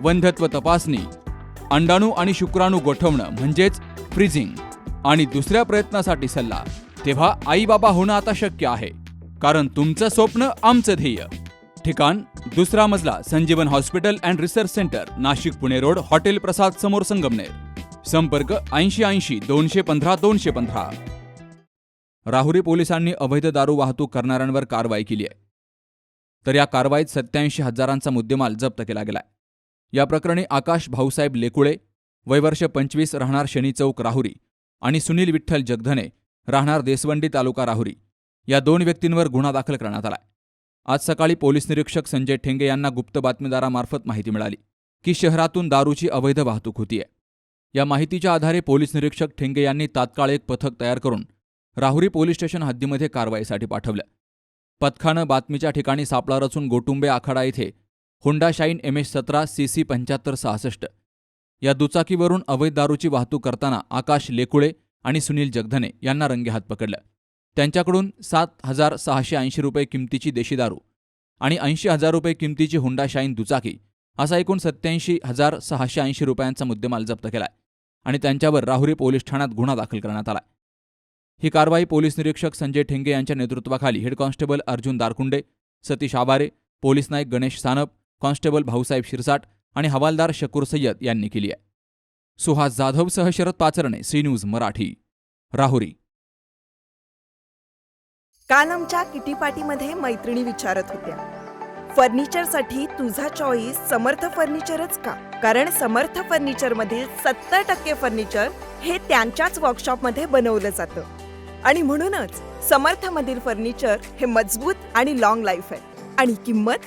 वंध्यत्व तपासणी अंडाणू आणि शुक्राणू गोठवणं म्हणजेच फ्रीजिंग आणि दुसऱ्या प्रयत्नासाठी सल्ला. तेव्हा आई बाबा होणं आता शक्य आहे कारण तुमचं स्वप्न आमचं ध्येय. ठिकाण दुसरा मजला Sanjeevan hospital and research centre Nashik Pune road hotel Prasad समोर संगमनेर. संपर्क ऐंशी ऐंशी दोनशे पंधरा दोनशे पंधरा. राहुरी पोलिसांनी अवैध दारू वाहतूक करणाऱ्यांवर कारवाई केली आहे. तर या कारवाईत सत्याऐंशी हजारांचा मुद्देमाल जप्त केला गेलाय. या प्रकरणी आकाश भाऊसाहेब लेकुळे वयवर्ष पंचवीस राहणार शनी चौक राहुरी आणि सुनील विठ्ठल जगधने राहणार देसवंडी तालुका राहुरी या दोन व्यक्तींवर गुन्हा दाखल करण्यात आलाय आज सकाळी पोलीस निरीक्षक संजय ठेंगे यांना गुप्त बातमीदारामार्फत माहिती मिळाली की शहरातून दारूची अवैध वाहतूक होतीये. या माहितीच्या आधारे पोलीस निरीक्षक ठेंगे यांनी तात्काळ एक पथक तयार करून राहुरी पोलीस स्टेशन हद्दीमध्ये कारवाईसाठी पाठवलं. पथकानं बातमीच्या ठिकाणी सापळा रचून गोटुंबे आखाडा येथे होंडा शाईन एम एच सतरा सी सी पंच्याहत्तर सहासष्ट. या दुचाकीवरून अवैध दारूची वाहतूक करताना आकाश लेकुळे आणि सुनील जगधने यांना रंगेहात पकडलं. त्यांच्याकडून सात हजार सहाशे ऐंशी रुपये किमतीची देशी दारू आणि ऐंशी हजार रुपये किमतीची हुंडा शाईन दुचाकी असा एकूण सत्याऐंशी हजार सहाशे ऐंशी रुपयांचा मुद्देमाल जप्त केलाय आणि त्यांच्यावर राहुरी पोलीस ठाण्यात गुन्हा दाखल करण्यात आलाय. ही कारवाई पोलीस निरीक्षक संजय ठेंगे यांच्या नेतृत्वाखाली head constable Arjun Darkunde Satish Abare police Naik Ganesh Sanap constable Bhausaheb Shirsat आणि हवालदार शकूर सय्यद यांनी केली आहे. सुहास जाधवसह शरद पाचरणे सी न्यूज मराठी. राहुरी. काल आमच्या किटी पार्टीमध्ये मैत्रिणी विचारत होत्या. फर्निचरसाठी तुझा चॉईस समर्थ फर्निचरच का? कारण समर्थ फर्निचरमधील सत्तर टक्के फर्निचर हे त्यांच्याच वर्कशॉपमध्ये बनवलं जातं. आणि म्हणूनच समर्थ मधील फर्निचर हे मजबूत आणि लॉंग लाईफ आहे. आणि किंमत?